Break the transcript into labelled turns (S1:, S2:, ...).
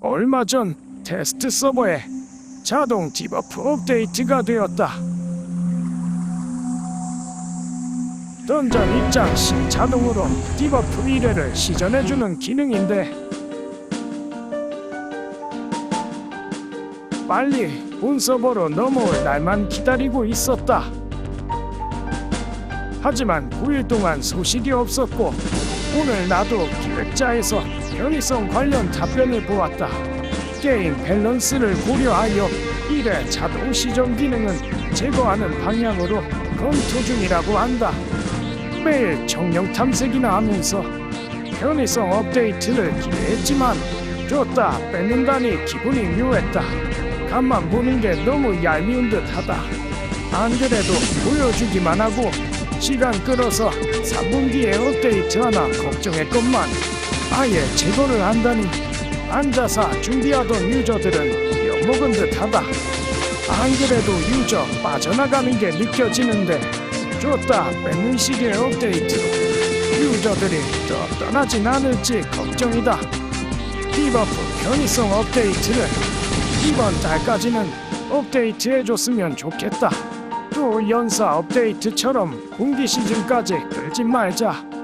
S1: 얼마 전 테스트 서버에 자동 디버프 업데이트가 되었다. 던전 입장 시 자동으로 디버프 1회를 시전해주는 기능인데 빨리 본 서버로 넘어올 날만 기다리고 있었다. 하지만 9일 동안 소식이 없었고 오늘 나도 기획자에서 편의성 관련 답변을 보았다. 게임 밸런스를 고려하여 1회 자동 시정 기능은 제거하는 방향으로 검토 중이라고 한다. 매일 정령 탐색이나 하면서 편의성 업데이트를 기대했지만 줬다 뺏는다니 기분이 묘했다. 간만 보는 게 너무 얄미운 듯하다. 안 그래도 보여주기만 하고 시간 끌어서 3분 뒤에 업데이트 하나 걱정했건만 아예 제거를 한다니 앉아서 준비하던 유저들은 엿먹은 듯하다. 안 그래도 유저 빠져나가는 게 느껴지는데 좋다 뺏는 식의 업데이트로 유저들이 또 떠나진 않을지 걱정이다. 디버프 편의성 업데이트를 이번 달까지는 업데이트해줬으면 좋겠다. 또 연사 업데이트처럼 분기 시즌까지 끌지 말자.